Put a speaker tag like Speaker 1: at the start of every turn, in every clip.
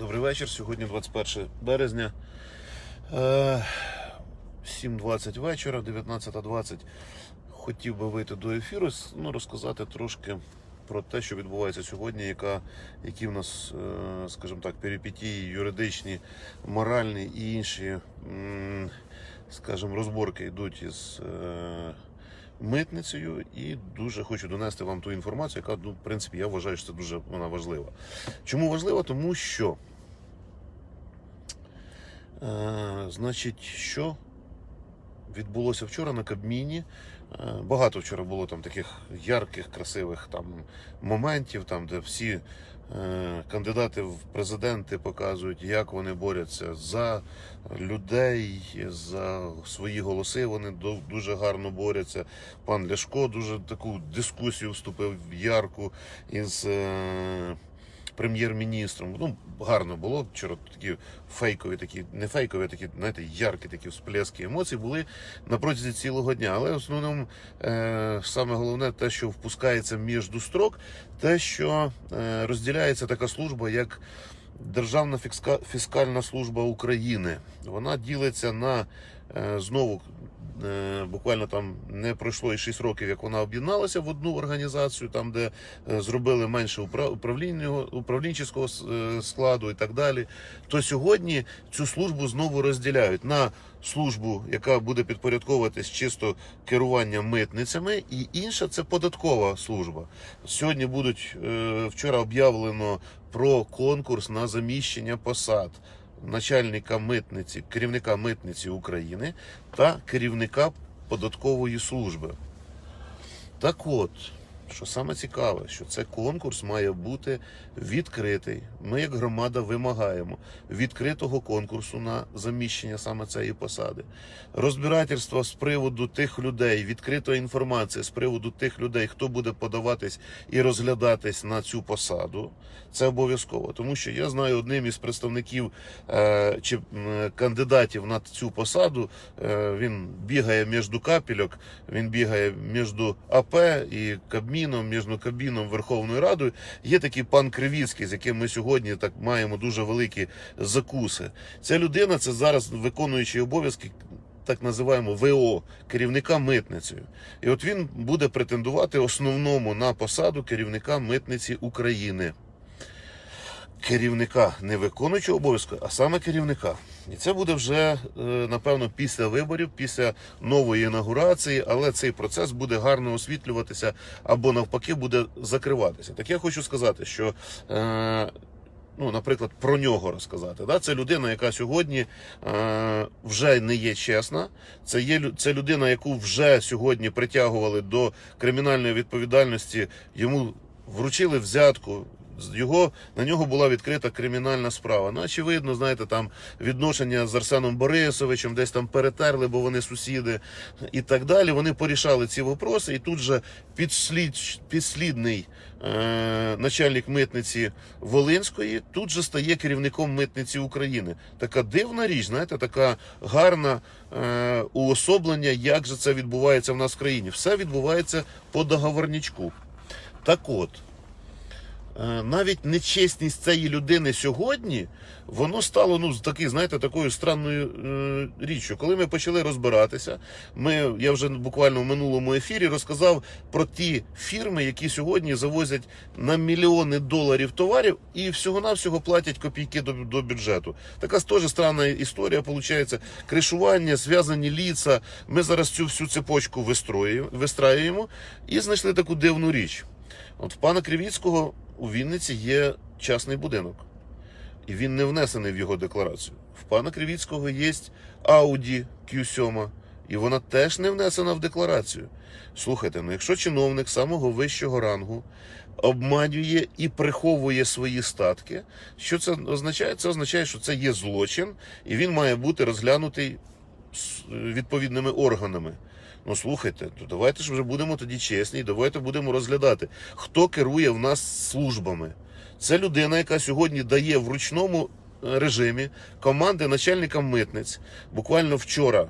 Speaker 1: Добрий вечір. Сьогодні 21 березня. Е, 7.20 вечора, 19.20. Хотів би вийти до ефіру, ну, розказати трошки про те, що відбувається сьогодні, яка, які в нас, е, скажімо так, перипетії юридичні, моральні і інші, скажімо, розборки йдуть із е, митницею. І дуже хочу донести вам ту інформацію, яка, ну, в принципі, я вважаю, що це дуже вона важлива. Чому важлива? Тому що, е, значить, що відбулося вчора на Кабміні. Е, Багато вчора було там таких ярких, красивих там моментів, там, де всі е, кандидати в президенти показують, як вони борються за людей, за свої голоси. Вони дуже гарно борються. Пан Ляшко дуже таку дискусію вступив в ярку із. Прем'єр-міністром. Ну, гарно було. Вчора такі фейкові, такі, не фейкові, такі, знаєте, яркі такі всплески емоцій були на протязі цілого дня. Але в основному е, саме головне те, що впускається між строк, те, що е, розділяється така служба, як Державна фіска- фіскальна служба України. Вона ділиться на е, знову. Е, Буквально там не пройшло і 6 років, як вона об'єдналася в одну організацію, там де е, зробили менше управлінчого е, складу і так далі. То сьогодні цю службу знову розділяють на службу, яка буде підпорядковуватись чисто керуванням митницями, і інша це податкова служба. Сьогодні будуть вчора об'явлено про конкурс на заміщення посад начальника митниці, керівника митниці України та керівника податкової служби. Так от, що саме цікаве, що цей конкурс має бути відкритий. Ми, як громада, вимагаємо відкритого конкурсу на заміщення саме цієї посади. Розбирательство з приводу тих людей, відкрита інформація з приводу тих людей, хто буде подаватись і розглядатись на цю посаду. Це обов'язково, тому що я знаю одним із представників е, чи кандидатів на цю посаду. Е, він бігає між капельок, він бігає між АП і Кабміном, між Кабміном Верховною Радою. Є такий пан Кривіцький, з яким ми сьогодні так маємо дуже великі закуси. Ця людина це зараз виконуючий обов'язки. Так називаємо ВО керівника митницею, і от він буде претендувати основному на посаду керівника митниці України керівника, не виконуючого обов'язку, а саме керівника. І це буде вже е, напевно після виборів, після нової інаугурації, але цей процес буде гарно освітлюватися або навпаки буде закриватися. Так я хочу сказати, що. Е, Ну, наприклад, про нього розказати. Да? Це людина, яка сьогодні е, вже не є чесна. Це є це людина, яку вже сьогодні притягували до кримінальної відповідальності. Йому вручили взятку. Його на нього була відкрита кримінальна справа. Ну, очевидно, знаєте, там відношення з Арсеном Борисовичем, десь там перетерли, бо вони сусіди і так далі. Вони порішали ці вопроси, і тут же підслід, підслідний е, начальник митниці Волинської тут же стає керівником митниці України. Така дивна річ, знаєте, така гарна е, уособлення, як же це відбувається в нас в країні. Все відбувається по договорнічку. Так от. Е, навіть нечесність цієї людини сьогодні, воно стало ну таки, знаєте, такою странною е, річчю. Коли ми почали розбиратися, ми я вже буквально в минулому ефірі розказав про ті фірми, які сьогодні завозять на мільйони доларів товарів і всього-навсього платять копійки до, до бюджету. Така теж странна історія. Виходить, кришування, зв'язані ліца. Ми зараз цю всю цепочку вистраюємо і знайшли таку дивну річ. От в пана Кривіцького у Вінниці є частний будинок, і він не внесений в його декларацію. В пана Кривіцького є Audi Q7, і вона теж не внесена в декларацію. Слухайте, ну якщо чиновник самого вищого рангу обманює і приховує свої статки, що це означає? Це означає, що це є злочин, і він має бути розглянутий відповідними органами. Ну слухайте, то давайте ж вже будемо тоді чесні, і давайте будемо розглядати, хто керує в нас службами. Це людина, яка сьогодні дає в ручному е, режимі команди начальникам митниць. Буквально вчора,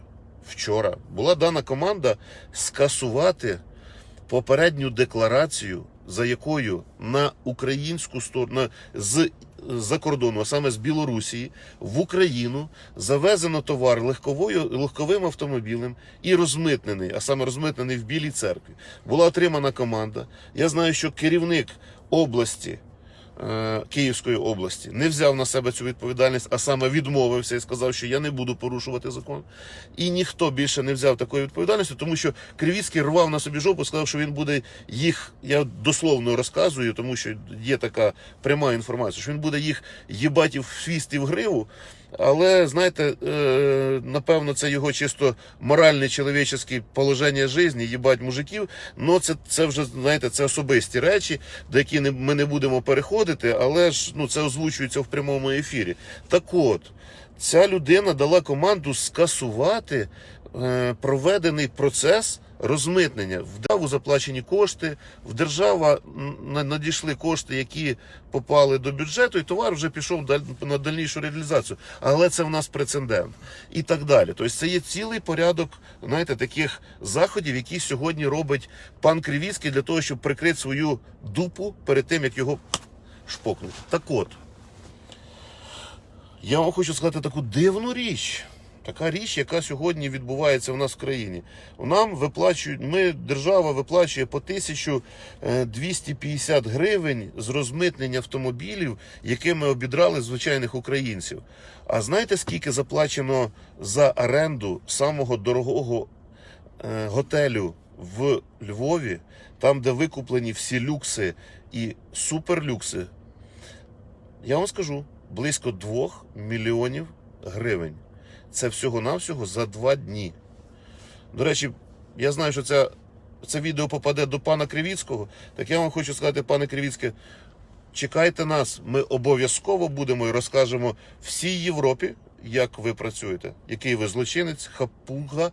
Speaker 1: вчора була дана команда скасувати попередню декларацію за якою на українську сторону з за кордону, а саме з Білорусі, в Україну завезено товар легковою легковим автомобілем і розмитнений, а саме розмитнений в Білій церкві. Була отримана команда. Я знаю, що керівник області. Е, Київської області не взяв на себе цю відповідальність, а саме відмовився і сказав, що я не буду порушувати закон. І ніхто більше не взяв такої відповідальності, тому що Кривіцький рвав на собі жопу, сказав, що він буде їх. Я дословно розказую, тому що є така пряма інформація, що він буде їх їбатів в хвіст в гриву. Але знаєте, е, напевно, це його чисто моральне чоловіче положення житті, їбать мужиків. Ну це, це вже знаєте, це особисті речі, до які ми не будемо переходити, але ж ну це озвучується в прямому ефірі. Так от, ця людина дала команду скасувати проведений процес розмитнення. В державу заплачені кошти, в держава надійшли кошти, які попали до бюджету, і товар вже пішов на дальнішу реалізацію. Але це в нас прецедент і так далі. Тобто це є цілий порядок, знаєте, таких заходів, які сьогодні робить пан Кривіцький для того, щоб прикрити свою дупу перед тим, як його шпокнуть. Так от. Я вам хочу сказати таку дивну річ. Така річ, яка сьогодні відбувається в нас в країні. Нам виплачують, ми, держава виплачує по 1250 гривень з розмитнення автомобілів, якими обідрали звичайних українців. А знаєте, скільки заплачено за оренду самого дорогого е, готелю в Львові, там, де викуплені всі люкси і суперлюкси? Я вам скажу, близько 2 мільйонів гривень. Це всього-навсього за два дні. До речі, я знаю, що це, це відео попаде до пана Кривіцького. Так я вам хочу сказати, пане Кривіцьке, чекайте нас. Ми обов'язково будемо і розкажемо всій Європі, як ви працюєте, який ви злочинець, хапуга,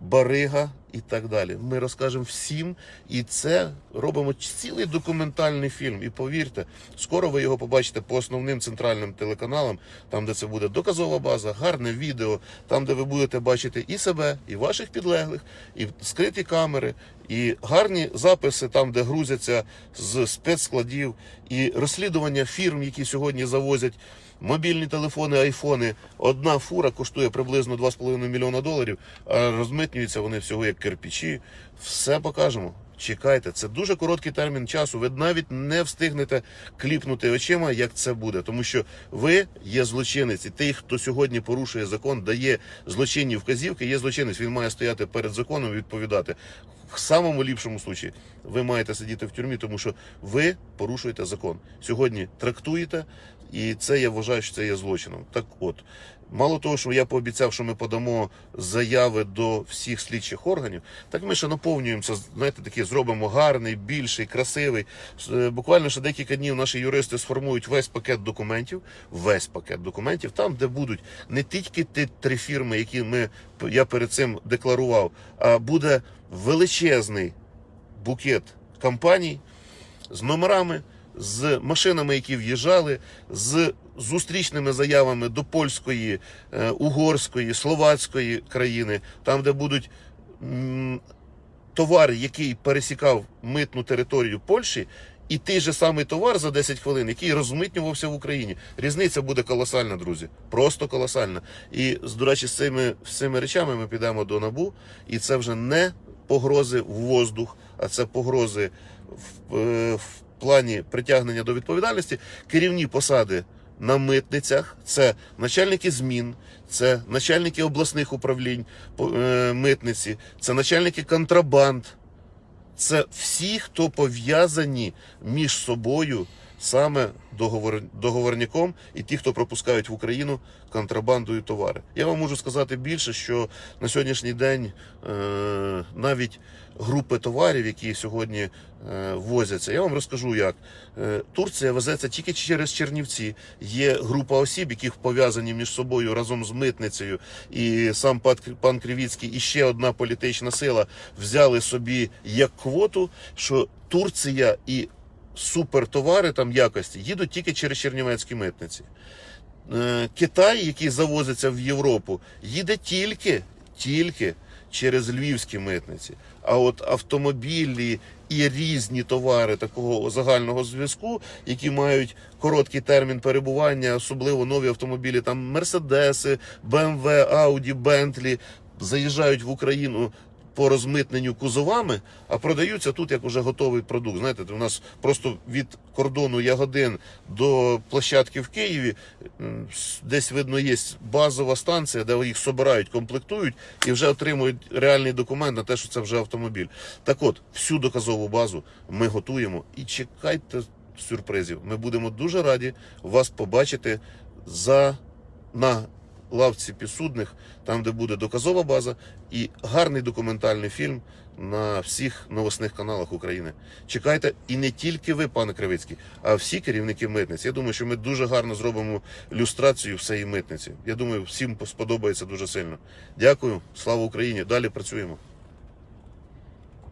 Speaker 1: барига і так далі. Ми розкажемо всім, і це робимо цілий документальний фільм. І повірте, скоро ви його побачите по основним центральним телеканалам, там, де це буде доказова база, гарне відео, там, де ви будете бачити і себе, і ваших підлеглих, і скриті камери, і гарні записи, там, де грузяться з спецскладів, і розслідування фірм, які сьогодні завозять. Мобільні телефони, айфони. Одна фура коштує приблизно 2,5 мільйона доларів, а розмитнюються вони всього як кирпичі. Все покажемо. Чекайте, це дуже короткий термін часу. Ви навіть не встигнете кліпнути очима, як це буде, тому що ви є злочинець, і той, хто сьогодні порушує закон, дає злочинні вказівки, є злочинець. Він має стояти перед законом і відповідати. В самому ліпшому случаї ви маєте сидіти в тюрмі, тому що ви порушуєте закон. Сьогодні трактуєте, і це я вважаю, що це є злочином. Так от, мало того, що я пообіцяв, що ми подамо заяви до всіх слідчих органів, так ми ще наповнюємося, знаєте, такий зробимо гарний, більший, красивий. Е, Буквально ще декілька днів наші юристи сформують весь пакет документів, весь пакет документів, там, де будуть не тільки ті три фірми, які ми я перед цим декларував, а буде величезний букет компаній з номерами, з машинами, які в'їжджали, з зустрічними заявами до польської, е, угорської, словацької країни, там, де будуть товар, який пересікав митну територію Польщі. І той же самий товар за 10 хвилин, який розмитнювався в Україні. Різниця буде колосальна, друзі. Просто колосальна. І, до речі, з цими, з речами ми підемо до НАБУ, і це вже не погрози в воздух, а це погрози в, е, в плані притягнення до відповідальності. Керівні посади на митницях це начальники змін, це начальники обласних управлінь е, митниці, це начальники контрабанд. Це всі, хто пов'язані між собою саме договор... договорником і ті, хто пропускають в Україну контрабандою товари. Я вам можу сказати більше, що на сьогоднішній день е... навіть групи товарів, які сьогодні е... возяться, я вам розкажу як. Е... Турція везеться тільки через Чернівці. Є група осіб, які пов'язані між собою разом з митницею, і сам пан- Кривіцький і ще одна політична сила взяли собі як квоту, що Турція і супертовари там якості їдуть тільки через Чернівецькі митниці. Е, Китай, який завозиться в Європу, їде тільки, тільки через львівські митниці. А от автомобілі і різні товари такого загального зв'язку, які мають короткий термін перебування, особливо нові автомобілі, там Мерседеси, БМВ, Ауді, Бентлі, заїжджають в Україну по розмитненню кузовами, а продаються тут як уже готовий продукт. Знаєте, у нас просто від кордону Ягодин до площадки в Києві десь видно є базова станція, де їх собирають, комплектують і вже отримують реальний документ на те, що це вже автомобіль. Так от, всю доказову базу ми готуємо і чекайте сюрпризів. Ми будемо дуже раді вас побачити за на лавці підсудних, там, де буде доказова база і гарний документальний фільм на всіх новосних каналах України. Чекайте, і не тільки ви, пане Кривицький, а всі керівники митниць. Я думаю, що ми дуже гарно зробимо люстрацію всієї митниці. Я думаю, всім сподобається дуже сильно. Дякую, слава Україні! Далі працюємо.